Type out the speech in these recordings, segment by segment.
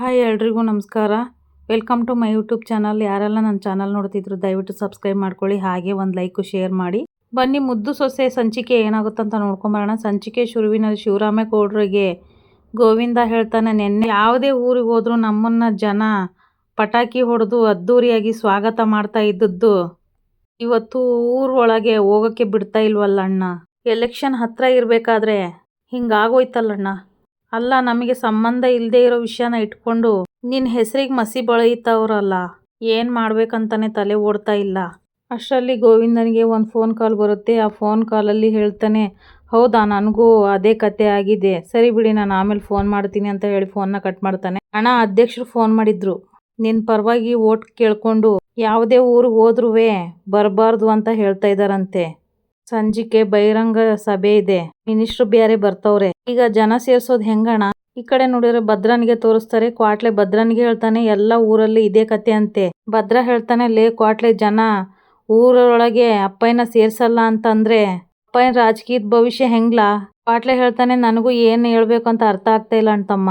Hi ಎಲ್ರಿಗೂ ನಮಸ್ಕಾರ. Welcome to my YouTube channel ಯಾರೆಲ್ಲ ನನ್ನ ಚಾನಲ್ ನೋಡ್ತಿದ್ರು, ದಯವಿಟ್ಟು ಸಬ್ಸ್ಕ್ರೈಬ್ ಮಾಡ್ಕೊಳ್ಳಿ, ಹಾಗೆ ಒಂದು ಲೈಕು ಶೇರ್ ಮಾಡಿ. ಬನ್ನಿ, ಮುದ್ದು ಸೊಸೆ ಸಂಚಿಕೆ ಏನಾಗುತ್ತಂತ ನೋಡ್ಕೊಂಬರೋಣ. ಸಂಚಿಕೆ ಶುರುವಿನಲ್ಲಿ ಶಿವರಾಮೇಗೌಡರಿಗೆ ಗೋವಿಂದ ಹೇಳ್ತಾನೆ, ನೆನ್ನೆ ಯಾವುದೇ ಊರಿಗೆ ಹೋದರೂ ನಮ್ಮನ್ನು ಜನ ಪಟಾಕಿ ಹೊಡೆದು ಅದ್ಧೂರಿಯಾಗಿ ಸ್ವಾಗತ ಮಾಡ್ತಾ ಇದ್ದದ್ದು. ಇವತ್ತು ಊರೊಳಗೆ ಹೋಗೋಕ್ಕೆ ಬಿಡ್ತಾ ಇಲ್ವಲ್ಲ ಅಣ್ಣ ಎಲೆಕ್ಷನ್ ಹತ್ರ ಇರಬೇಕಾದ್ರೆ ಹಿಂಗಾಗೋಯ್ತಲ್ಲಣ್ಣ? ಅಲ್ಲ, ನಮಗೆ ಸಂಬಂಧ ಇಲ್ಲದೆ ಇರೋ ವಿಷಯನ ಇಟ್ಕೊಂಡು ನಿನ್ನ ಹೆಸರಿಗೆ ಮಸಿ ಬಳಿತವ್ರಲ್ಲ, ಏನು ಮಾಡ್ಬೇಕಂತಾನೆ ತಲೆ ಓಡ್ತಾ ಇಲ್ಲ. ಅಷ್ಟರಲ್ಲಿ ಗೋವಿಂದನಿಗೆ ಒಂದು ಫೋನ್ ಕಾಲ್ ಬರುತ್ತೆ. ಆ ಫೋನ್ ಕಾಲಲ್ಲಿ ಹೇಳ್ತಾನೆ, ಹೌದಾ, ನನಗೂ ಅದೇ ಕತೆ ಆಗಿದೆ. ಸರಿ ಬಿಡಿ, ನಾನು ಆಮೇಲೆ ಫೋನ್ ಮಾಡ್ತೀನಿ ಅಂತ ಹೇಳಿ ಫೋನ್ನ ಕಟ್ ಮಾಡ್ತಾನೆ. ಅಣ್ಣ, ಅಧ್ಯಕ್ಷರು ಫೋನ್ ಮಾಡಿದ್ರು. ನಿನ್ನ ಪರವಾಗಿ ಓಟ್ ಕೇಳ್ಕೊಂಡು, ಯಾವುದೇ ಊರಿಗೆ ಹೋದ್ರೂ ಬರಬಾರ್ದು ಅಂತ ಹೇಳ್ತಾ ಇದ್ದಾರಂತೆ ಸಂಜಿಕೆ ಬಹಿರಂಗ ಸಭೆ ಇದೆ. ಮಿನಿಸ್ಟ್ರು ಬೇರೆ ಬರ್ತವ್ರೆ ಈಗ ಜನ ಸೇರ್ಸೋದ್ ಹೆಂಗಣ? ಈ ಕಡೆ ನೋಡಿದ್ರೆ ಭದ್ರನಿಗೆ ತೋರಿಸ್ತಾರೆ, ಕ್ವಾಟ್ಲೆ ಭದ್ರನಿಗೆ ಹೇಳ್ತಾನೆ, ಎಲ್ಲ ಊರಲ್ಲಿ ಇದೇ ಕತೆ ಅಂತೆ. ಭದ್ರ ಹೇಳ್ತಾನೆ, ಲೇ ಕ್ವಾಟ್ಲೆ ಜನ, ಊರೊಳಗೆ ಅಪ್ಪಯ್ಯನ ಸೇರ್ಸಲ್ಲ ಅಂತಂದ್ರೆ ಅಪ್ಪಯ್ಯನ ರಾಜಕೀಯದ ಭವಿಷ್ಯ ಹೆಂಗ್ಲಾ? ಕ್ವಾಟ್ಲೆ ಹೇಳ್ತಾನೆ, ನನಗೂ ಏನ್ ಹೇಳ್ಬೇಕು ಅಂತ ಅರ್ಥ ಆಗ್ತಾ ಇಲ್ಲ ಅಂತಮ್ಮ.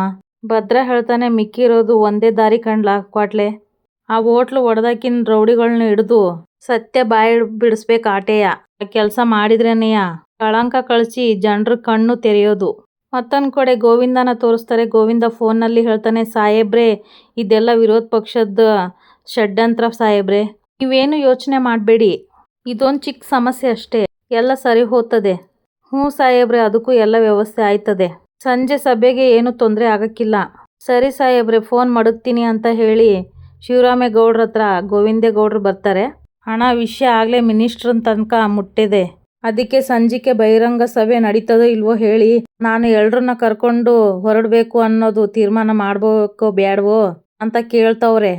ಭದ್ರ ಹೇಳ್ತಾನೆ, ಮಿಕ್ಕಿರೋದು ಒಂದೇ ದಾರಿ ಕಂಡ್ಲಾ ಕ್ವಾಟ್ಲೆ? ಆ ಹೋಟ್ಲು ಒಡೆದಾಕಿನ ರೌಡಿಗಳನ್ನ ಹಿಡಿದು ಸತ್ಯ ಬಾಯಿ ಬಿಡಿಸ್ಬೇಕು ಆಟೆಯ. ಕೆಲಸ ಮಾಡಿದ್ರೇನೆಯ? ಕಳಂಕ ಕಳಿಸಿ ಜನರ ಕಣ್ಣು ತೆರೆಯೋದು. ಮತ್ತೊಂದು ಕಡೆ ಗೋವಿಂದನ ತೋರಿಸ್ತಾರೆ. ಗೋವಿಂದ ಫೋನಲ್ಲಿ ಹೇಳ್ತಾನೆ, ಸಾಹೇಬ್ರೆ, ಇದೆಲ್ಲ ವಿರೋಧ ಪಕ್ಷದ ಷಡ್ಯಂತ್ರ ಸಾಹೇಬ್ರೆ. ನೀವೇನು ಯೋಚನೆ ಮಾಡಬೇಡಿ. ಇದೊಂದು ಚಿಕ್ಕ ಸಮಸ್ಯೆ ಅಷ್ಟೇ. ಎಲ್ಲ ಸರಿ ಹೋಗ್ತದೆ. ಹ್ಞೂ ಸಾಹೇಬ್ರೆ, ಅದಕ್ಕೂ ಎಲ್ಲ ವ್ಯವಸ್ಥೆ ಆಯ್ತದೆ. ಸಂಜೆ ಸಭೆಗೆ ಏನು ತೊಂದರೆ ಆಗಕ್ಕಿಲ್ಲ. ಸರಿ ಸಾಹೇಬ್ರೆ, ಫೋನ್ ಮಡಗ್ತೀನಿ ಅಂತ ಹೇಳಿ ಶಿವರಾಮೇಗೌಡ್ರ ಹತ್ರ ಗೋವಿಂದೇಗೌಡರು ಬರ್ತಾರೆ. ಹಣ ವಿಷಯ ಆಗಲೇ ಮಿನಿಸ್ಟ್ರನ್ ತನಕ ಮುಟ್ಟಿದೆ. ಅದಕ್ಕೆ ಸಂಜಿಕೆ ಬಹಿರಂಗ ಸಭೆ ನಡೀತದೋ ಇಲ್ವೋ ಹೇಳಿ, ನಾನು ಎಲ್ರನ್ನ ಕರ್ಕೊಂಡು ಹೊರಡಬೇಕು ಅನ್ನೋದು ತೀರ್ಮಾನ ಮಾಡ್ಬೇಕೋ ಬ್ಯಾಡವೋ ಅಂತ ಕೇಳ್ತವ್ರೆ.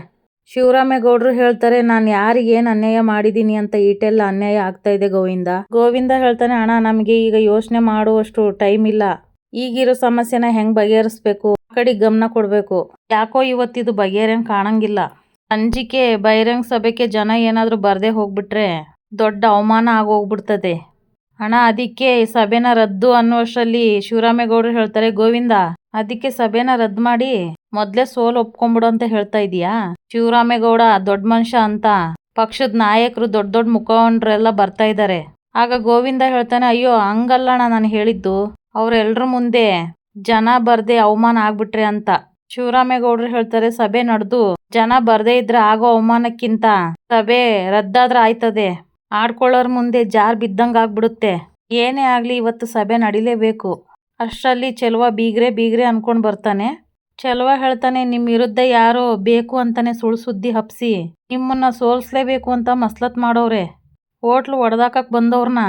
ಶಿವರಾಮೇಗೌಡರು ಹೇಳ್ತಾರೆ, ನಾನು ಯಾರಿಗೇನು ಅನ್ಯಾಯ ಮಾಡಿದ್ದೀನಿ ಅಂತ ಈಟೆಲ್ಲ ಅನ್ಯಾಯ ಆಗ್ತಾ ಇದೆ ಗೋವಿಂದ. ಗೋವಿಂದ ಹೇಳ್ತಾನೆ, ಅಣ್ಣ, ನಮಗೆ ಈಗ ಯೋಚನೆ ಮಾಡುವಷ್ಟು ಟೈಮ್ ಇಲ್ಲ. ಈಗಿರೋ ಸಮಸ್ಯೆನ ಹೆಂಗ್ ಬಗೆಹರಿಸ್ಬೇಕು? ಆ ಕಡೆ ಗಮನ ಕೊಡಬೇಕು. ಯಾಕೋ ಇವತ್ತಿದು ಬಗೆಹರಿಯಂಗೆ ಕಾಣಂಗಿಲ್ಲ. ಸಂಜಿಕೆ ಬಹಿರಂಗ ಸಭೆಗೆ ಜನ ಏನಾದರೂ ಬರದೇ ಹೋಗ್ಬಿಟ್ರೆ ದೊಡ್ಡ ಅವಮಾನ ಆಗೋಗ್ಬಿಡ್ತದೆ. ಅಣ್ಣ ಅದಕ್ಕೆ ಸಭೆನ ರದ್ದು ಅನ್ನುವಷ್ಟರಲ್ಲಿ ಶಿವರಾಮೇಗೌಡರು ಹೇಳ್ತಾರೆ, ಗೋವಿಂದ, ಅದಕ್ಕೆ ಸಭೆನ ರದ್ದು ಮಾಡಿ ಮೊದ್ಲೇ ಸೋಲ್ ಒಪ್ಕೊಂಬಿಡು ಅಂತ ಹೇಳ್ತಾ ಇದೀಯಾ? ಶಿವರಾಮೇಗೌಡ ದೊಡ್ಡ ಮನುಷ್ಯ ಅಂತ ಪಕ್ಷದ ನಾಯಕರು ದೊಡ್ಡ ದೊಡ್ಡ ಮುಖಂಡರೆಲ್ಲ ಬರ್ತಾ ಇದ್ದಾರೆ ಆಗ ಗೋವಿಂದ ಹೇಳ್ತಾನೆ, ಅಯ್ಯೋ ಹಂಗಲ್ಲಣ್ಣ ನಾನು ಹೇಳಿದ್ದು. ಅವರೆಲ್ಲರ ಮುಂದೆ ಜನ ಬರದೆ ಅವಮಾನ ಆಗ್ಬಿಟ್ರೆ ಅಂತ. ಶಿವರಾಮೇಗೌಡರು ಹೇಳ್ತಾರೆ, ಸಭೆ ನಡೆದು. ಜನ ಬರ್ದೇ ಇದ್ರೆ ಆಗೋ ಅವಮಾನಕ್ಕಿಂತ ಸಭೆ ರದ್ದಾದ್ರೆ ಆಯ್ತದೆ. ಆಡ್ಕೊಳ್ಳೋರ್ ಮುಂದೆ ಜಾರ್ ಬಿದ್ದಂಗ್ ಆಗ್ಬಿಡುತ್ತೆ. ಏನೇ ಆಗ್ಲಿ ಇವತ್ತು ಸಭೆ ನಡಿಲೇಬೇಕು. ಅಷ್ಟರಲ್ಲಿ ಚೆಲುವ ಬೀಗ್ರೆ ಬೀಗ್ರೆ ಅನ್ಕೊಂಡು ಬರ್ತಾನೆ. ಚೆಲುವ ಹೇಳ್ತಾನೆ ನಿಮ್ಮ ವಿರುದ್ಧ ಯಾರೋ ಬೇಕು ಅಂತಾನೆ ಸುಳ್ಳು ಸುದ್ದಿ ಹಬ್ಸಿ ನಿಮ್ಮನ್ನ ಸೋಲ್ಸ್ಲೇಬೇಕು ಅಂತ ಮಸ್ಲತ್ ಮಾಡೋರೆ. ಹೋಟ್ಲು ಒಡೆದಾಕಕ್ ಬಂದವ್ರನ್ನ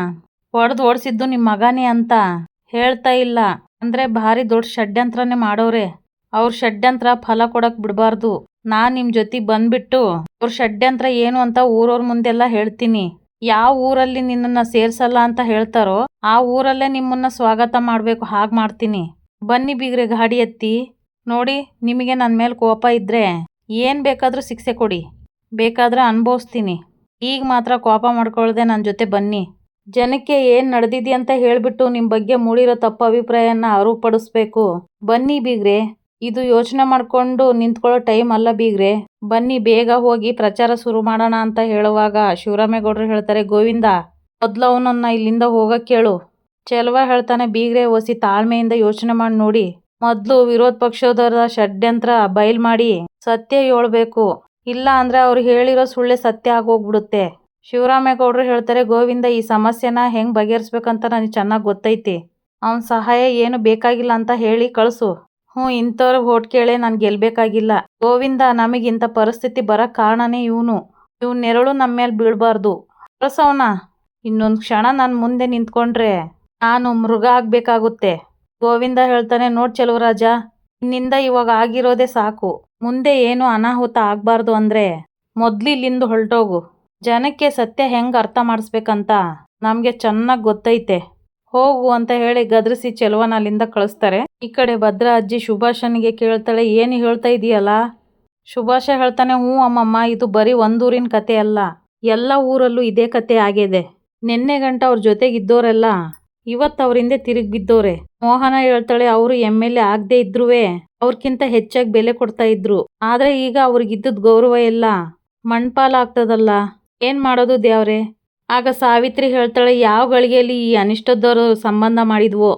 ಒಡೆದು ಓಡಿಸಿದ್ದು ನಿಮ್ಮ ಮಗನೇ ಅಂತ ಹೇಳ್ತಾ ಇಲ್ಲ. ಅಂದ್ರೆ ಭಾರಿ ದೊಡ್ಡ ಷಡ್ಯಂತ್ರನೇ ಮಾಡೋರೆ. ಅವ್ರ ಷಡ್ಯಂತ್ರ ಫಲ ಕೊಡಕ್ ಬಿಡಬಾರ್ದು. ನಾನ್ ನಿಮ್ ಜೊತೆ ಬಂದ್ಬಿಟ್ಟು ಅವ್ರ ಷಡ್ಯಂತ್ರ ಏನು ಅಂತ ಊರವ್ರ ಮುಂದೆಲ್ಲ ಹೇಳ್ತೀನಿ. ಯಾವ ಊರಲ್ಲಿ ನಿನ್ನನ್ನ ಸೇರ್ಸಲ್ಲ ಅಂತ ಹೇಳ್ತಾರೋ ಆ ಊರಲ್ಲೇ ನಿಮ್ಮನ್ನ ಸ್ವಾಗತ ಮಾಡ್ಬೇಕು, ಹಾಗೆ ಮಾಡ್ತೀನಿ. ಬನ್ನಿ ಬೀಗ್ರೆ ಗಾಡಿ ಎತ್ತಿ. ನೋಡಿ, ನಿಮಗೆ ನನ್ನ ಮೇಲೆ ಕೋಪ ಇದ್ರೆ ಏನ್ ಬೇಕಾದ್ರೂ ಶಿಕ್ಷೆ ಕೊಡಿ. ಬೇಕಾದ್ರೆ ಅನುಭವಿಸ್ತೀನಿ. ಈಗ ಮಾತ್ರ ಕೋಪ ಮಾಡ್ಕೊಳ್ದೆ ನನ್ನ ಜೊತೆ ಬನ್ನಿ. ಜನಕ್ಕೆ ಏನ್ ನಡೆದಿದೆ ಅಂತ ಹೇಳ್ಬಿಟ್ಟು ನಿಮ್ಮ ಬಗ್ಗೆ ಮೂಡಿರೋ ತಪ್ಪು ಅಭಿಪ್ರಾಯನ ಅರುಪಡಿಸ್ಬೇಕು. ಬನ್ನಿ ಬೀಗ್ರೆ. ಇದು ಯೋಚನೆ ಮಾಡ್ಕೊಂಡು ನಿಂತ್ಕೊಳ್ಳೋ ಟೈಮ್ ಅಲ್ಲ ಬೀಗ್ರೆ. ಬನ್ನಿ, ಬೇಗ ಹೋಗಿ ಪ್ರಚಾರ ಶುರು ಮಾಡೋಣ ಅಂತ ಹೇಳುವಾಗ ಶಿವರಾಮೇಗೌಡರು ಹೇಳ್ತಾರೆ, ಗೋವಿಂದ, ಮೊದ್ಲು ಅವನನ್ನ ಇಲ್ಲಿಂದ ಹೋಗಕ್ಕೆ ಕೇಳು. ಚೆಲುವ ಹೇಳ್ತಾನೆ ಬೀಗ್ರೆ ಒಸಿ ತಾಳ್ಮೆಯಿಂದ ಯೋಚನೆ ಮಾಡಿ ನೋಡಿ. ಮೊದಲು ವಿರೋಧ ಪಕ್ಷದವರ ಷಡ್ಯಂತ್ರ ಬಯಲ್ ಮಾಡಿ. ಸತ್ಯ ಹೇಳ್ಬೇಕು. ಇಲ್ಲ ಅಂದ್ರೆ ಅವ್ರು ಹೇಳಿರೋ ಸುಳ್ಳೆ ಸತ್ಯ ಆಗೋಗ್ಬಿಡುತ್ತೆ. ಶಿವರಾಮೇಗೌಡರು ಹೇಳ್ತಾರೆ, ಗೋವಿಂದ, ಈ ಸಮಸ್ಯೆನ ಹೆಂಗ್ ಬಗೆಹರಿಸ್ಬೇಕಂತ ನನಗೆ ಚೆನ್ನಾಗಿ ಗೊತ್ತೈತಿ. ಅವನ ಸಹಾಯ ಏನು ಬೇಕಾಗಿಲ್ಲ ಅಂತ ಹೇಳಿ ಕಳಿಸು. ಹ್ಞೂ, ಇಂಥವ್ರ ಓಟ್ ಕೇಳೇ ನಾನು ಗೆಲ್ಬೇಕಾಗಿಲ್ಲ. ಗೋವಿಂದ ನಮಗಿಂಥ ಪರಿಸ್ಥಿತಿ ಬರೋ ಕಾರಣನೇ ಇವನು. ಇವ್ನ ನೆರಳು ನಮ್ಮ ಮೇಲೆ ಬೀಳಬಾರ್ದು. ಕಳ್ಸವನ ಇನ್ನೊಂದು ಕ್ಷಣ ನಾನು ಮುಂದೆ ನಿಂತ್ಕೊಂಡ್ರೆ ನಾನು ಮೃಗ ಆಗಬೇಕಾಗುತ್ತೆ. ಗೋವಿಂದ ಹೇಳ್ತಾನೆ, ನೋಡ್ ಚೆಲುವರಾಜ ನಿನ್ನಿಂದ ಇವಾಗ ಆಗಿರೋದೇ ಸಾಕು. ಮುಂದೆ ಏನು ಅನಾಹುತ ಆಗಬಾರ್ದು ಅಂದರೆ ಮೊದ್ಲು ಇಲ್ಲಿಂದ ಹೊರಟೋಗು ಜನಕ್ಕೆ ಸತ್ಯ ಹೆಂಗೆ ಅರ್ಥ ಮಾಡಿಸ್ಬೇಕಂತ ನಮಗೆ ಚೆನ್ನಾಗಿ ಗೊತ್ತೈತೆ. ಹೋಗು ಅಂತ ಹೇಳಿ ಗದರಿಸಿ ಚೆಲುವನ ಅಲ್ಲಿಂದ ಕಳಿಸ್ತಾರೆ. ಈ ಕಡೆ ಭದ್ರ ಅಜ್ಜಿ ಸುಭಾಷನಿಗೆ ಕೇಳ್ತಾಳೆ, ಏನು ಹೇಳ್ತಾ ಇದೀಯಲ್ಲ? ಸುಭಾಷ ಹೇಳ್ತಾನೆ, ಹ್ಞೂ ಅಮ್ಮಮ್ಮ, ಇದು ಬರೀ ಒಂದೂರಿನ ಕತೆ ಅಲ್ಲ. ಎಲ್ಲ ಊರಲ್ಲೂ ಇದೇ ಕತೆ ಆಗಿದೆ. ನಿನ್ನೆ ಗಂಟ ಅವ್ರ ಜೊತೆಗಿದ್ದೋರೆಲ್ಲ ಇವತ್ತು ಅವರಿಂದ ತಿರುಗಿ ಬಿದ್ದೋರೆ. ಮೋಹನ ಹೇಳ್ತಾಳೆ, ಅವರು ಎಂ ಎಲ್ ಎ ಆಗದೆ ಇದ್ರೂ ಅವ್ರಕ್ಕಿಂತ ಹೆಚ್ಚಾಗಿ ಬೆಲೆ ಕೊಡ್ತಾ ಇದ್ರು. ಆದ್ರೆ ಈಗ ಅವ್ರಿಗಿದ್ದದ್ ಗೌರವ ಎಲ್ಲ ಮಣ್ಪಾಲ ಆಗ್ತದಲ್ಲ ಏನ್ ಮಾಡೋದು ದೇವ್ರೆ? ಆಗ ಸಾವಿತ್ರಿ ಹೇಳ್ತಾಳೆ, ಯಾವ ಗಳಿಗೆಯಲ್ಲಿ ಈ ಅನಿಷ್ಟದವರು ಸಂಬಂಧ ಮಾಡಿದ್ವೋ?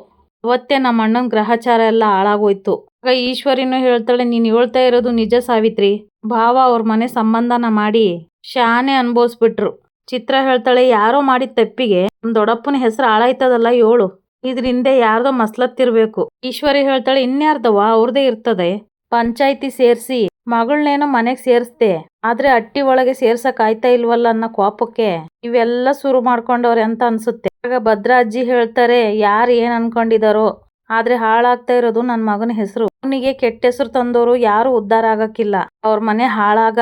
ಅವತ್ತೇ ನಮ್ಮ ಅಣ್ಣನ ಗ್ರಹಚಾರ ಎಲ್ಲ ಹಾಳಾಗೋಯ್ತು. ಆಗ ಈಶ್ವರಿನೂ ಹೇಳ್ತಾಳೆ, ನೀನು ಹೇಳ್ತಾ ಇರೋದು ನಿಜ ಸಾವಿತ್ರಿ. ಭಾವ ಅವ್ರ ಮನೆ ಸಂಬಂಧನ ಮಾಡಿ ಶಾನೆ ಅನ್ಭವಿಸ್ಬಿಟ್ರು. ಚಿತ್ರ ಹೇಳ್ತಾಳೆ, ಯಾರೋ ಮಾಡಿದ ತಪ್ಪಿಗೆ ನಮ್ ದೊಡ್ಡಪ್ಪನ ಹೆಸರು ಹಾಳಾಯ್ತದಲ್ಲ ಏಳು ಇದರಿಂದ ಯಾರ್ದೋ ಮಸ್ಲತ್ತಿರ್ಬೇಕು. ಈಶ್ವರಿ ಹೇಳ್ತಾಳೆ ಇನ್ಯಾರ್ದವ ಅವ್ರದೇ ಇರ್ತದೆ. ಪಂಚಾಯಿತಿ ಸೇರ್ಸಿ ಮಗಳನ್ನೇನೋ ಮನೆಗೆ ಸೇರಿಸ್ದೆ, ಆದ್ರೆ ಅಟ್ಟಿ ಒಳಗೆ ಸೇರ್ಸಕ್ ಆಯ್ತಾ ಇಲ್ವಲ್ಲ ಅನ್ನೋ ಕೋಪಕ್ಕೆ ಇವೆಲ್ಲ ಶುರು ಮಾಡ್ಕೊಂಡವ್ರೆ ಅಂತ ಅನ್ಸುತ್ತೆ. ಆಗ ಭದ್ರಾ ಅಜ್ಜಿ ಹೇಳ್ತಾರೆ, ಯಾರು ಏನ್ ಅನ್ಕೊಂಡಿದಾರೋ, ಆದ್ರೆ ಹಾಳಾಗ್ತಾ ಇರೋದು ನನ್ನ ಮಗನ ಹೆಸರು. ಅವನಿಗೆ ಕೆಟ್ಟ ಹೆಸರು ತಂದವರು ಯಾರು ಉದ್ಧಾರ ಆಗಕ್ಕಿಲ್ಲ. ಅವ್ರ ಮನೆ ಹಾಳಾಗ.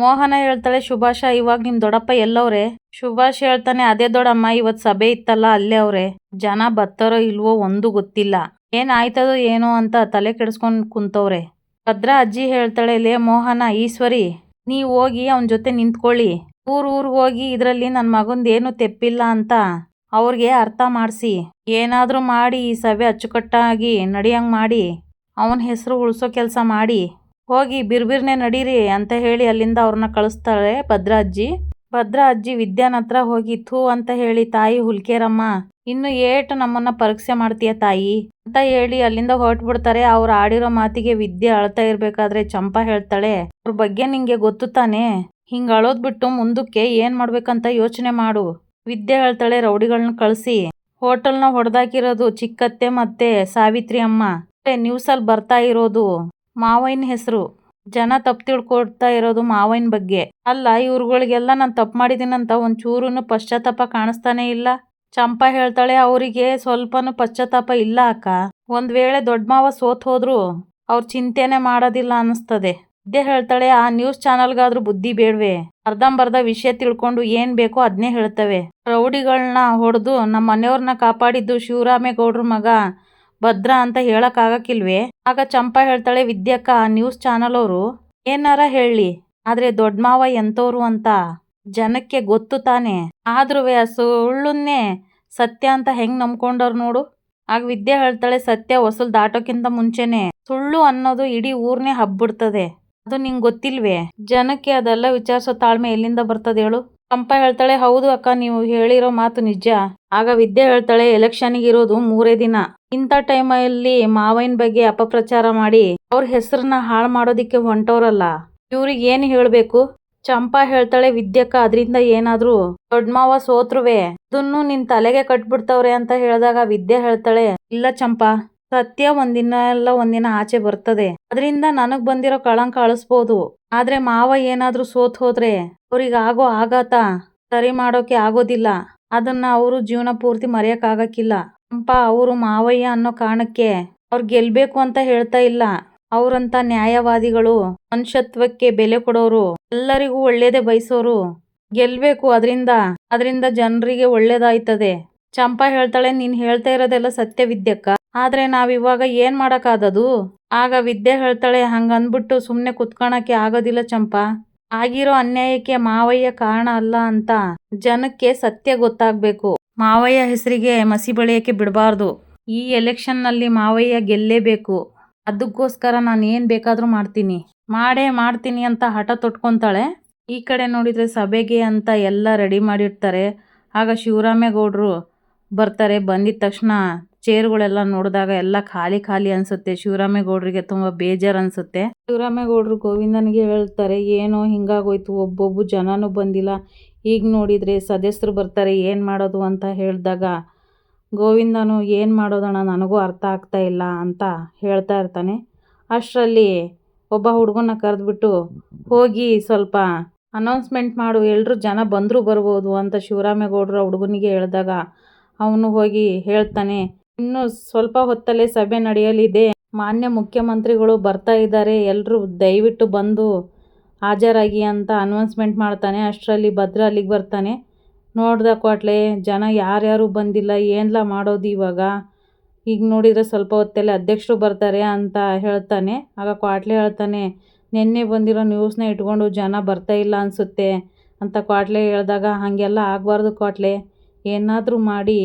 ಮೋಹನ ಹೇಳ್ತಾಳೆ ಶುಭಾಷ ಇವಾಗ ನಿಮ್ ದೊಡ್ಡಪ್ಪ ಎಲ್ಲವ್ರೆ? ಶುಭಾಷ ಹೇಳ್ತಾನೆ, ಅದೇ ದೊಡ್ಡಮ್ಮ, ಇವತ್ ಸಭೆ ಇತ್ತಲ್ಲ, ಅಲ್ಲೇ ಅವ್ರೆ. ಜನ ಬತ್ತಾರೋ ಇಲ್ವೋ ಒಂದು ಗೊತ್ತಿಲ್ಲ. ಏನ್ ಆಯ್ತದೋ ಏನೋ ಅಂತ ತಲೆ ಕೆಡಿಸ್ಕೊಂಡ್ ಕುಂತವ್ರೆ. ಭದ್ರಾ ಅಜ್ಜಿ ಹೇಳ್ತಾಳೆ, ಲೇ ಮೋಹನ, ಈಶ್ವರಿ, ನೀವು ಹೋಗಿ ಅವನ ಜೊತೆ ನಿಂತ್ಕೊಳ್ಳಿ. ಊರು ಹೋಗಿ ಇದರಲ್ಲಿ ನನ್ನ ಮಗಂದು ಏನು ತೆಪ್ಪಿಲ್ಲ ಅಂತ ಅವ್ರಿಗೆ ಅರ್ಥ ಮಾಡಿಸಿ. ಏನಾದರೂ ಮಾಡಿ, ಈ ಸಭೆ ಅಚ್ಚುಕಟ್ಟಾಗಿ ನಡೆಯಂಗೆ ಮಾಡಿ. ಅವನ ಹೆಸರು ಉಳಿಸೋ ಕೆಲಸ ಮಾಡಿ. ಹೋಗಿ ಬಿರ್ಬಿರ್ನೆ ನಡೀರಿ ಅಂತ ಹೇಳಿ ಅಲ್ಲಿಂದ ಅವ್ರನ್ನ ಕಳಿಸ್ತಾಳೆ ಭದ್ರಾ ಅಜ್ಜಿ ಭದ್ರಾ ಅಜ್ಜಿ ವಿದ್ಯಾನ್ ಹತ್ರ ಹೋಗಿ, ಥೂ ಅಂತ ಹೇಳಿ, ತಾಯಿ ಹುಲ್ಕೇರಮ್ಮ, ಇನ್ನು ಏಟು ನಮ್ಮನ್ನ ಪರೀಕ್ಷೆ ಮಾಡ್ತೀಯ ತಾಯಿ? ಅಂತ ಹೇಳಿ ಅಲ್ಲಿಂದ ಹೊರಟ್ಬಿಡ್ತಾರೆ. ಅವ್ರು ಆಡಿರೋ ಮಾತಿಗೆ ವಿದ್ಯೆ ಅಳ್ತಾ ಇರ್ಬೇಕಾದ್ರೆ ಚಂಪಾ ಹೇಳ್ತಾಳೆ ಅವ್ರ ಬಗ್ಗೆ ನಿಂಗೆ ಗೊತ್ತು ತಾನೇ? ಹಿಂಗ್ ಅಳೋದ್ ಬಿಟ್ಟು ಮುಂದಕ್ಕೆ ಏನ್ ಮಾಡ್ಬೇಕಂತ ಯೋಚನೆ ಮಾಡು. ವಿದ್ಯೆ ಹೇಳ್ತಾಳೆ ರೌಡಿಗಳನ್ನ ಕಳಿಸಿ, ಹೋಟೆಲ್ನ ಹೊಡೆದಾಕಿರೋದು ಚಿಕ್ಕತ್ತೆ ಮತ್ತೆ ಸಾವಿತ್ರಿ ಅಮ್ಮ. ನ್ಯೂಸ್ ಅಲ್ಲಿ ಬರ್ತಾ ಇರೋದು ಮಾವಯ್ಯನ ಹೆಸರು. ಜನ ತಪ್ಪು ತಿಳ್ಕೊಡ್ತಾ ಇರೋದು ಮಾವಿನ ಬಗ್ಗೆ. ಅಲ್ಲ, ಇವ್ರುಗಳಿಗೆಲ್ಲ ನಾನು ತಪ್ಪು ಮಾಡಿದ್ದೀನಂತ ಒಂಚೂರು ಪಶ್ಚಾತ್ತಾಪ ಕಾಣಿಸ್ತಾನೆ ಇಲ್ಲ. ಚಂಪಾ ಹೇಳ್ತಾಳೆ, ಅವರಿಗೆ ಸ್ವಲ್ಪನೂ ಪಶ್ಚಾತ್ತಾಪ ಇಲ್ಲ ಅಕ್ಕ. ಒಂದ್ ವೇಳೆ ದೊಡ್ಡ ಮಾವ ಸೋತ್ ಹೋದ್ರು, ಅವ್ರ ಚಿಂತೆನೆ ಮಾಡೋದಿಲ್ಲ ಅನಿಸ್ತದೆ ಇದೇ ಹೇಳ್ತಾಳೆ, ಆ ನ್ಯೂಸ್ ಚಾನಲ್ಗಾದ್ರೂ ಬುದ್ಧಿ ಬೇಡ್ವೆ. ಅರ್ಧಂಬರ್ಧ ವಿಷಯ ತಿಳ್ಕೊಂಡು ಏನ್ ಬೇಕೋ ಅದನ್ನೇ ಹೇಳ್ತವೆ. ರೌಡಿಗಳನ್ನ ಹೊಡೆದು ನಮ್ಮ ಮನೆಯವ್ರನ್ನ ಕಾಪಾಡಿದ್ದು ಶಿವರಾಮೇಗೌಡ್ರ ಮಗ. ಭದ್ರ ಅಂತ ಹೇಳಕ್ ಆಗಕ್ಕಿಲ್ವೇ? ಆಗ ಚಂಪಾ ಹೇಳ್ತಾಳೆ, ವಿದ್ಯಕ್ಕ ನ್ಯೂಸ್ ಚಾನಲ್ ಅವರು ಏನಾರ ಹೇಳಿ. ಆದ್ರೆ ದೊಡ್ಡ ಮಾವ ಎಂತವ್ರು ಅಂತ ಜನಕ್ಕೆ ಗೊತ್ತು ತಾನೆ. ಆದ್ರೂ ಆ ಸುಳ್ಳುನ್ನೇ ಸತ್ಯ ಅಂತ ಹೆಂಗ್ ನಂಬ್ಕೊಂಡವ್ರು ನೋಡು. ಆಗ ವಿದ್ಯೆ ಹೇಳ್ತಾಳೆ, ಸತ್ಯ ಹೊಸಲ್ ದಾಟೋಕ್ಕಿಂತ ಮುಂಚೆನೆ ಸುಳ್ಳು ಅನ್ನೋದು ಇಡೀ ಊರ್ನೇ ಹಬ್ಬಿಡ್ತದೆ. ಅದು ನಿಂಗೆ ಗೊತ್ತಿಲ್ವೇ? ಜನಕ್ಕೆ ಅದೆಲ್ಲ ವಿಚಾರಿಸೋ ತಾಳ್ಮೆ ಎಲ್ಲಿಂದ ಬರ್ತದೆ ಹೇಳು. ಚಂಪಾ ಹೇಳ್ತಾಳೆ, ಹೌದು ಅಕ್ಕ, ನೀವು ಹೇಳಿರೋ ಮಾತು ನಿಜ. ಆಗ ವಿದ್ಯೆ ಹೇಳ್ತಾಳೆ ಎಲೆಕ್ಷನ್ಗೆ ಇರೋದು ಮೂರೇ ದಿನ. ಇಂಥ ಟೈಮಲ್ಲಿ ಮಾವಯ್ಯನ ಬಗ್ಗೆ ಅಪಪ್ರಚಾರ ಮಾಡಿ, ಅವ್ರ ಹೆಸರನ್ನ ಹಾಳು ಮಾಡೋದಿಕ್ಕೆ ಹೊಂಟವ್ರಲ್ಲ. ಇವ್ರಿಗೆ ಏನ್ ಹೇಳಬೇಕು? ಚಂಪಾ ಹೇಳ್ತಾಳೆ, ವಿದ್ಯಕ್ಕ, ಅದರಿಂದ ಏನಾದ್ರು ದೊಡ್ಡ ಮಾವ ಸೋತ್ರುವೆ. ಅದನ್ನು ನಿನ್ ತಲೆಗೆ ಕಟ್ಬಿಡ್ತವ್ರೆ ಅಂತ ಹೇಳಿದಾಗ ವಿದ್ಯೆ ಹೇಳ್ತಾಳೆ, ಇಲ್ಲ ಚಂಪಾ, ಸತ್ಯ ಒಂದಿನ ಎಲ್ಲ ಒಂದಿನ ಆಚೆ ಬರ್ತದೆ. ಅದರಿಂದ ನನಗ್ ಬಂದಿರೋ ಕಳಂಕ ಅಳಿಸ್ಬೋದು. ಆದ್ರೆ ಮಾವ ಏನಾದ್ರೂ ಸೋತ್ ಹೋದ್ರೆ ಅವ್ರಿಗೆ ಆಗೋ ಆಘಾತ ಸರಿ ಮಾಡೋಕೆ ಆಗೋದಿಲ್ಲ. ಅದನ್ನ ಅವರು ಜೀವನ ಪೂರ್ತಿ ಮರೆಯಕ್ಕಾಗಕ್ಕಿಲ್ಲ. ಚಂಪಾ ಅವರು ಮಾವಯ್ಯ ಅನ್ನೋ ಕಾರಣಕ್ಕೆ ಅವ್ರು ಗೆಲ್ಬೇಕು ಅಂತ ಹೇಳ್ತಾ ಇಲ್ಲ. ಅವ್ರಂತ ನ್ಯಾಯವಾದಿಗಳು, ಮನುಷ್ಯತ್ವಕ್ಕೆ ಬೆಲೆ ಕೊಡೋರು, ಎಲ್ಲರಿಗೂ ಒಳ್ಳೇದೇ ಬಯಸೋರು ಗೆಲ್ಬೇಕು. ಅದರಿಂದ ಅದರಿಂದ ಜನರಿಗೆ ಒಳ್ಳೇದಾಯ್ತದೆ. ಚಂಪಾ ಹೇಳ್ತಾಳೆ, ನೀನ್ ಹೇಳ್ತಾ ಇರೋದೆಲ್ಲ ಸತ್ಯ ವಿದ್ಯಕ್ಕ ಆದ್ರೆ ನಾವಿವಾಗ ಏನ್ ಮಾಡಕ್ಕಾದದು? ಆಗ ವಿದ್ಯೆ ಹೇಳ್ತಾಳೆ ಹಂಗ ಅಂದ್ಬಿಟ್ಟು ಸುಮ್ನೆ ಕುತ್ಕೊಳಕ್ಕೆ ಆಗೋದಿಲ್ಲ ಚಂಪಾ. ಆಗಿರೋ ಅನ್ಯಾಯಕ್ಕೆ ಮಾವಯ್ಯ ಕಾರಣ ಅಲ್ಲ ಅಂತ ಜನಕ್ಕೆ ಸತ್ಯ ಗೊತ್ತಾಗ್ಬೇಕು. ಮಾವಯ್ಯ ಹೆಸರಿಗೆ ಮಸಿ ಬಳಿಯಕ್ಕೆ ಬಿಡಬಾರ್ದು. ಈ ಎಲೆಕ್ಷನ್ನಲ್ಲಿ ಮಾವಯ್ಯ ಗೆಲ್ಲೇಬೇಕು. ಅದಕ್ಕೋಸ್ಕರ ನಾನು ಏನ್ ಬೇಕಾದ್ರೂ ಮಾಡ್ತೀನಿ. ಮಾಡೇ ಮಾಡ್ತೀನಿ ಅಂತ ಹಠ ತೊಟ್ಕೊಂತಾಳೆ. ಈ ಕಡೆ ನೋಡಿದ್ರೆ ಸಭೆಗೆ ಅಂತ ಎಲ್ಲ ರೆಡಿ ಮಾಡಿರ್ತಾರೆ. ಆಗ ಶಿವರಾಮೇಗೌಡರು ಬರ್ತಾರೆ. ಬಂದಿದ ತಕ್ಷಣ ಚೇರ್ಗಳೆಲ್ಲ ನೋಡಿದಾಗ ಎಲ್ಲ ಖಾಲಿ ಖಾಲಿ ಅನ್ಸುತ್ತೆ. ಶಿವರಾಮೇಗೌಡರಿಗೆ ತುಂಬ ಬೇಜಾರು ಅನ್ಸುತ್ತೆ. ಶಿವರಾಮೇಗೌಡರು ಗೋವಿಂದನಿಗೆ ಹೇಳ್ತಾರೆ, ಏನೋ ಹಿಂಗಾಗೋಯ್ತು, ಒಬ್ಬೊಬ್ಬ ಜನನೂ ಬಂದಿಲ್ಲ. ಈಗ ನೋಡಿದ್ರೆ ಸದಸ್ಯರು ಬರ್ತಾರೆ, ಏನು ಮಾಡೋದು? ಅಂತ ಹೇಳಿದಾಗ, ಗೋವಿಂದನು ಏನು ಮಾಡೋದಣ್ಣ ನನಗೂ ಅರ್ಥ ಆಗ್ತಾ ಇಲ್ಲ ಅಂತ ಹೇಳ್ತಾ ಇರ್ತಾನೆ. ಅಷ್ಟರಲ್ಲಿ ಒಬ್ಬ ಹುಡುಗನ ಕರೆದ್ಬಿಟ್ಟು ಹೋಗಿ ಸ್ವಲ್ಪ ಅನೌನ್ಸ್ಮೆಂಟ್ ಮಾಡು ಎಲ್ಲರೂ ಜನ ಬಂದರೂ ಬರ್ಬೋದು ಅಂತ ಶಿವರಾಮೇಗೌಡರು ಹುಡುಗನಿಗೆ ಹೇಳಿದಾಗ ಅವನು ಹೋಗಿ ಹೇಳ್ತಾನೆ, ಇನ್ನು ಸ್ವಲ್ಪ ಹೊತ್ತಲ್ಲೇ ಸಭೆ ನಡೆಯಲಿದೆ. ಮಾನ್ಯ ಮುಖ್ಯಮಂತ್ರಿಗಳು ಬರ್ತಾ ಇದ್ದಾರೆ. ಎಲ್ಲರೂ ದಯವಿಟ್ಟು ಬಂದು ಹಾಜರಾಗಿ ಅಂತ ಅನೌನ್ಸ್ಮೆಂಟ್ ಮಾಡ್ತಾನೆ. ಅಷ್ಟರಲ್ಲಿ ಭದ್ರ ಅಲ್ಲಿಗೆ ಬರ್ತಾನೆ. ನೋಡ್ದ ಕೊಟ್ಲೆ ಜನ ಯಾರ್ಯಾರು ಬಂದಿಲ್ಲ, ಏನ್ಲ ಮಾಡೋದು ಇವಾಗ? ಈಗ ನೋಡಿದರೆ ಸ್ವಲ್ಪ ಹೊತ್ತಲ್ಲೇ ಅಧ್ಯಕ್ಷರು ಬರ್ತಾರೆ ಅಂತ ಹೇಳ್ತಾನೆ. ಆಗ ಕ್ವಾಟ್ಲೆ ಹೇಳ್ತಾನೆ, ನಿನ್ನೆ ಬಂದಿರೋ ನ್ಯೂಸ್ನ ಇಟ್ಕೊಂಡು ಜನ ಬರ್ತಾ ಇಲ್ಲ ಅನಿಸುತ್ತೆ ಅಂತ ಕ್ವಾಟ್ಲೆ ಹೇಳಿದಾಗ, ಹಾಗೆಲ್ಲ ಆಗಬಾರ್ದು ಕ್ವಾಟ್ಲೆ. ಏನಾದರೂ ಮಾಡಿ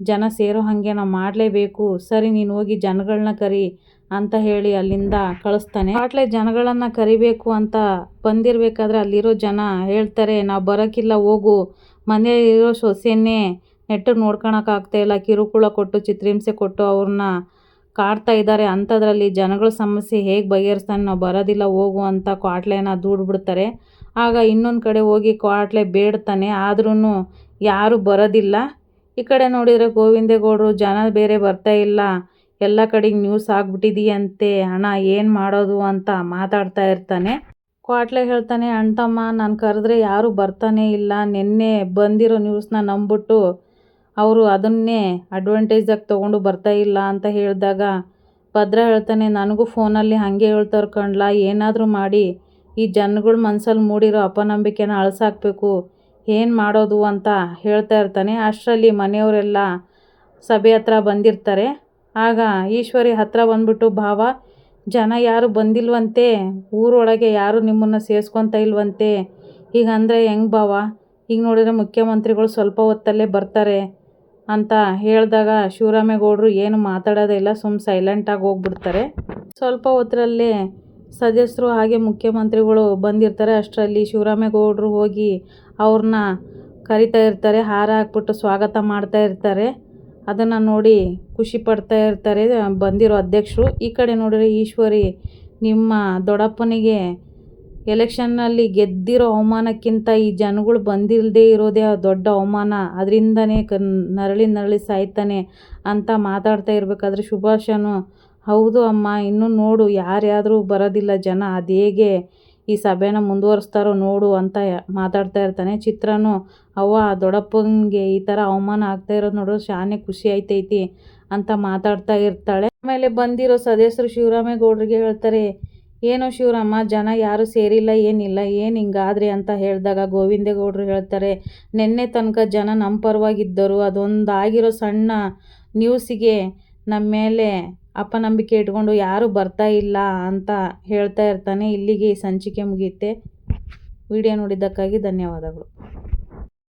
ಜನ ಸೇರೋ ಹಾಗೆ ನಾವು ಮಾಡಲೇಬೇಕು. ಸರಿ, ನೀನು ಹೋಗಿ ಜನಗಳನ್ನ ಕರಿ ಅಂತ ಹೇಳಿ ಅಲ್ಲಿಂದ ಕಳಿಸ್ತಾನೆ. ಆಟ್ಲೆ ಜನಗಳನ್ನು ಕರಿಬೇಕು ಅಂತ ಬಂದಿರಬೇಕಾದ್ರೆ ಅಲ್ಲಿರೋ ಜನ ಹೇಳ್ತಾರೆ, ನಾವು ಬರೋಕ್ಕಿಲ್ಲ ಹೋಗು. ಮನೆಯಲ್ಲಿರೋ ಸೊಸೆಯನ್ನೇ ನೆಟ್ಟು ನೋಡ್ಕೊಳಕ್ಕಾಗ್ತಾ ಇಲ್ಲ. ಕಿರುಕುಳ ಕೊಟ್ಟು ಚಿತ್ರಹಿಂಸೆ ಕೊಟ್ಟು ಅವ್ರನ್ನ ಕಾಡ್ತಾ ಇದ್ದಾರೆ ಅಂಥದ್ರಲ್ಲಿ ಜನಗಳ ಸಮಸ್ಯೆ ಹೇಗೆ ಬಗೆಹರಿಸ್ತಾನೆ, ನಾವು ಬರೋದಿಲ್ಲ, ಹೋಗು ಅಂತ ಕ್ವಾಟ್ಲೆನ ದೂಡ್ಬಿಡ್ತಾರೆ. ಆಗ ಇನ್ನೊಂದು ಕಡೆ ಹೋಗಿ ಕ್ವಾಟ್ಲೆ ಬೇಡ್ತಾನೆ. ಆದ್ರೂ ಯಾರೂ ಬರೋದಿಲ್ಲ. ಈ ಕಡೆ ನೋಡಿದರೆ ಗೋವಿಂದೇಗೌಡರು ಜನ ಬೇರೆ ಬರ್ತಾ ಇಲ್ಲ. ಎಲ್ಲ ಕಡೆಗೆ ನ್ಯೂಸ್ ಆಗಿಬಿಟ್ಟಿದೆಯಂತೆ. ಅಣ್ಣ ಏನು ಮಾಡೋದು ಅಂತ ಮಾತಾಡ್ತಾ ಇರ್ತಾನೆ. ಕ್ವಾಟ್ಲೆ ಹೇಳ್ತಾನೆ ಅಣ್ತಮ್ಮ ನಾನು ಕರೆದ್ರೆ ಯಾರೂ ಬರ್ತಾನೆ ಇಲ್ಲ. ನಿನ್ನೆ ಬಂದಿರೋ ನ್ಯೂಸ್ನ ನಂಬಿಟ್ಟು ಅವರು ಅದನ್ನೇ ಅಡ್ವಾಂಟೇಜಾಗಿ ತೊಗೊಂಡು ಬರ್ತಾ ಇಲ್ಲ ಅಂತ ಹೇಳಿದಾಗ ಭದ್ರ ಹೇಳ್ತಾನೆ, ನನಗೂ ಫೋನಲ್ಲಿ ಹಾಗೆ ಹೇಳ್ತಾರೆ ಕಣ್ಲ. ಏನಾದರೂ ಮಾಡಿ. ಈ ಜನಗಳ ಮನ್ಸಲ್ಲಿ ಮೂಡಿರೋ ಅಪನಂಬಿಕೆನ ಅಳಿಸಾಕ್ಬೇಕು. ಏನು ಮಾಡೋದು ಅಂತ ಹೇಳ್ತಾ ಇರ್ತಾನೆ. ಅಷ್ಟರಲ್ಲಿ ಮನೆಯವರೆಲ್ಲ ಸಭೆ ಹತ್ರ ಬಂದಿರ್ತಾರೆ. ಆಗ ಈಶ್ವರಿ ಹತ್ರ ಬಂದ್ಬಿಟ್ಟು, ಭಾವ, ಜನ ಯಾರು ಬಂದಿಲ್ವಂತೆ? ಊರೊಳಗೆ ಯಾರು ನಿಮ್ಮನ್ನು ಸೇರಿಸ್ಕೊತ ಇಲ್ವಂತೆ? ಈಗ ಅಂದರೆ ಹೆಂಗೆ ಭಾವ? ಈಗ ನೋಡಿದರೆ ಮುಖ್ಯಮಂತ್ರಿಗಳು ಸ್ವಲ್ಪ ಹೊತ್ತಲ್ಲೇ ಬರ್ತಾರೆ ಅಂತ ಹೇಳಿದಾಗ ಶಿವರಾಮೇಗೌಡರು ಏನು ಮಾತಾಡೋದೇ ಇಲ್ಲ ಸುಮ್ಮ ಸೈಲೆಂಟಾಗಿ ಹೋಗ್ಬಿಡ್ತಾರೆ. ಸ್ವಲ್ಪ ಹೊತ್ತರಲ್ಲೇ ಸದಸ್ಯರು ಹಾಗೆ ಮುಖ್ಯಮಂತ್ರಿಗಳು ಬಂದಿರ್ತಾರೆ. ಅಷ್ಟರಲ್ಲಿ ಶಿವರಾಮೇಗೌಡರು ಹೋಗಿ ಅವ್ರನ್ನ ಕರಿತಾ ಇರ್ತಾರೆ. ಹಾರ ಹಾಕ್ಬಿಟ್ಟು ಸ್ವಾಗತ ಮಾಡ್ತಾ ಇರ್ತಾರೆ. ಅದನ್ನು ನೋಡಿ ಖುಷಿ ಪಡ್ತಾ ಇರ್ತಾರೆ ಬಂದಿರೋ ಅಧ್ಯಕ್ಷರು. ಈ ಕಡೆ ನೋಡಿದ್ರೆ ಈಶ್ವರಿ ನಿಮ್ಮ ದೊಡ್ಡಪ್ಪನಿಗೆ ಎಲೆಕ್ಷನ್ನಲ್ಲಿ ಗೆದ್ದಿರೋ ಅವಮಾನಕ್ಕಿಂತ ಈ ಜನಗಳು ಬಂದಿಲ್ಲದೆ ಇರೋದೇ ದೊಡ್ಡ ಅವಮಾನ. ಅದರಿಂದನೇ ಕ ನರಳಿ ನರಳಿ ಸಾಯ್ತಾನೆ ಅಂತ ಮಾತಾಡ್ತಾ ಇರಬೇಕಾದ್ರೆ ಸುಭಾಷನು ಹೌದು ಅಮ್ಮ, ಇನ್ನು ನೋಡು, ಯಾರ್ಯಾದರೂ ಬರೋದಿಲ್ಲ ಜನ, ಅದು ಹೇಗೆ ಈ ಸಭೆನ ಮುಂದುವರಿಸ್ತಾರೋ ನೋಡು ಅಂತ ಮಾತಾಡ್ತಾ ಇರ್ತಾನೆ. ಚಿತ್ರನು, ಅವ್ವ ದೊಡ್ಡಪ್ಪನಿಗೆ ಈ ಥರ ಅವಮಾನ ಆಗ್ತಾ ಇರೋದು ನೋಡೋ ಶಾನೆ ಖುಷಿ ಆಯ್ತೈತಿ ಅಂತ ಮಾತಾಡ್ತಾ ಇರ್ತಾಳೆ. ಆಮೇಲೆ ಬಂದಿರೋ ಸದಸ್ಯರು ಶಿವರಾಮೇಗೌಡರಿಗೆ ಹೇಳ್ತಾರೆ, ಏನು ಶಿವರಾಮ, ಜನ ಯಾರೂ ಸೇರಿಲ್ಲ, ಏನಿಲ್ಲ, ಏನು ಹಿಂಗಾದ್ರಿ? ಅಂತ ಹೇಳಿದಾಗ ಗೋವಿಂದೇಗೌಡರು ಹೇಳ್ತಾರೆ, ನಿನ್ನೆ ತನಕ ಜನ ನಮ್ಮ ಪರವಾಗಿದ್ದರು, ಅದೊಂದಾಗಿರೋ ಸಣ್ಣ ನ್ಯೂಸಿಗೆ ನಮ್ಮ ಮೇಲೆ ಅಪನಂಬಿಕೆ ಇಟ್ಕೊಂಡು ಯಾರೂ ಬರ್ತಾ ಇಲ್ಲ ಅಂತ ಹೇಳ್ತಾ ಇರ್ತಾನೆ. ಇಲ್ಲಿಗೆ ಈ ಸಂಚಿಕೆ ಮುಗಿಯುತ್ತೆ. ವಿಡಿಯೋ ನೋಡಿದ್ದಕ್ಕಾಗಿ ಧನ್ಯವಾದಗಳು.